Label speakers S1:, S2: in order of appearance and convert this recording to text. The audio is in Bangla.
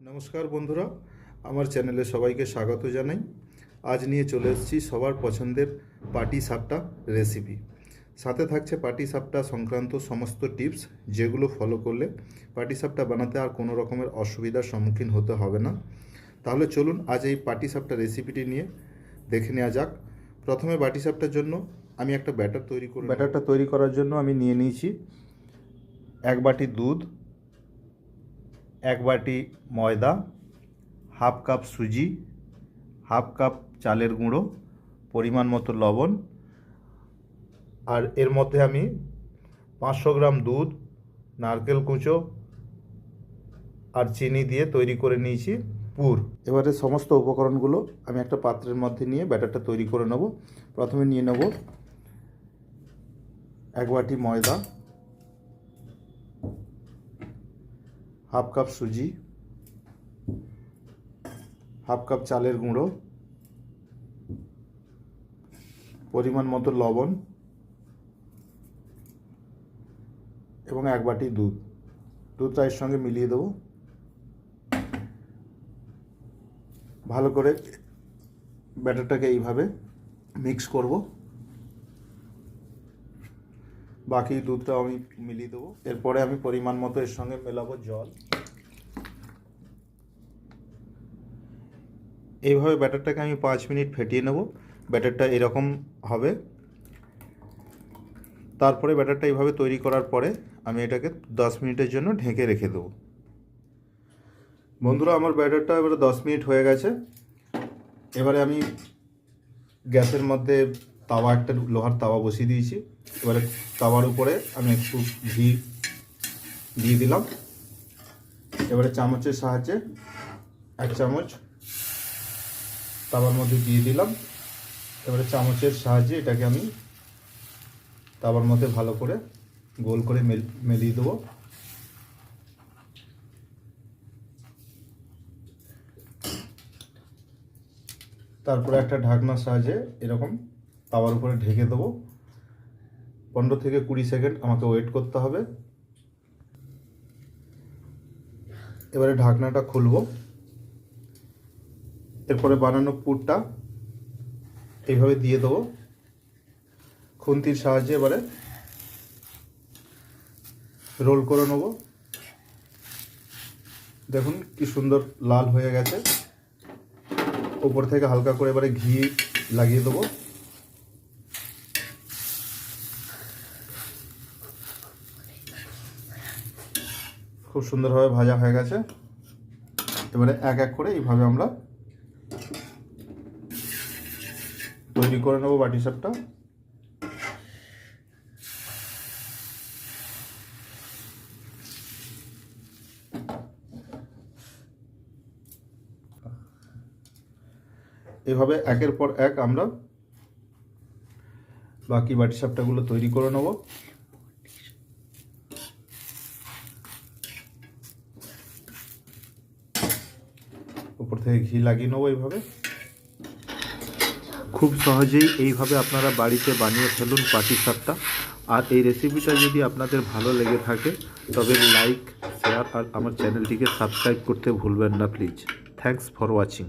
S1: নমস্কার বন্ধুরা, আমার চ্যানেলে সবাইকে স্বাগত জানাই। আজ নিয়ে চলে এসেছি সবার পছন্দের পাটি সাপটা রেসিপি সাথে থাকছে পাটি সাপটা সংক্রান্ত সমস্ত টিপস যেগুলো ফলো করলে পাটি সাপটা বানাতে আর কোনো রকমের অসুবিধার সম্মুখীন হতে হবে না। তাহলে চলুন আজ এই পাটি সাপটা রেসিপিটি নিয়ে দেখে নেওয়া যাক। প্রথমে বাটি সাপটার জন্য আমি একটা ব্যাটার তৈরি করি ব্যাটারটা তৈরি করার জন্য আমি নিয়ে নিয়েছি এক বাটি দুধ এক বাটি ময়দা, হাফ কাপ সুজি, হাফ কাপ চালের গুঁড়ো, পরিমাণ মতো লবণ, আর এর মধ্যে আমি পাঁচশো গ্রাম দুধ, নারকেল কুঁচো আর চিনি দিয়ে তৈরি করে নিয়েছি পুর। এবারে সমস্ত উপকরণগুলো আমি একটা পাত্রের মধ্যে নিয়ে ব্যাটারটা তৈরি করে নেব। প্রথমে নিয়ে নেব এক বাটি ময়দা হাফ কাপ সুজি, হাফ কাপ চালের গুঁড়ো, পরিমাণ মতো লবণ এবং এক বাটি দুধ। দুধটা এর সঙ্গে মিলিয়ে দেবো। ভালো করে ব্যাটারটাকে এইভাবে মিক্স করব। বাকি দুধটা আমি মিলিয়ে দেবো। এরপরে আমি পরিমাণ মতো এর সঙ্গে মেলাবো জল। এইভাবে ব্যাটারটাকে আমি পাঁচ মিনিট ফেটিয়ে নেব। ব্যাটারটা এরকম হবে। তারপরে ব্যাটারটা এইভাবে তৈরি করার পরে আমি এটাকে দশ মিনিটের জন্য ঢেকে রেখে দেবো। বন্ধুরা, আমার ব্যাটারটা এবারে দশ মিনিট হয়ে গেছে। এবারে আমি গ্যাসের মধ্যে তাওয়া একটা লোহার তাওয়া বসিয়ে দিয়েছি। এবারে তাওয়ার উপরে আমি একটু ঘি দিয়ে দিলাম। এবারে চামচের সাহায্যে এক চামচ তাওয়ার মধ্যে দিয়ে দিলাম। এবারে চামচের সাহায্যে এটাকে আমি তাওয়ার মধ্যে ভালো করে গোল করে মেল, মেলিয়ে দেবো। তারপরে একটা ঢাকনার সাহায্যে এরকম তাওয়ার উপরে ঢেকে দেবো। পনেরো থেকে কুড়ি সেকেন্ড আমাকে ওয়েট করতে হবে। এবারে ঢাকনাটা খুলবো। এরপরে বানানো পুরটা এইভাবে দিয়ে দেবো। খুন্তির সাহায্যে এবারে রোল করে নেব। দেখুন কি সুন্দর লাল হয়ে গেছে। ওপর থেকে হালকা করে এবারে ঘি লাগিয়ে দেবো। খুব সুন্দরভাবে ভাজা হয়ে গেছে। এবারে এক এক করে এইভাবে আমরা তৈরি করে নেব বাটি সাপটা এভাবে একের পর এক আমরা বাকি বাটি সাপটাগুলো তৈরি করে নেব। উপর থেকে ঘি লাগিয়ে নেব এইভাবে। খুব সহজেই এইভাবে আপনারা বাড়িতে বানিয়ে ফেলুন পাটি সাপটা। আর এই রেসিপিটা যদি আপনাদের ভালো লেগে থাকে, তবে লাইক শেয়ার আর আমার চ্যানেলটিকে সাবস্ক্রাইব করতে ভুলবেন না প্লিজ থ্যাংকস ফর ওয়াচিং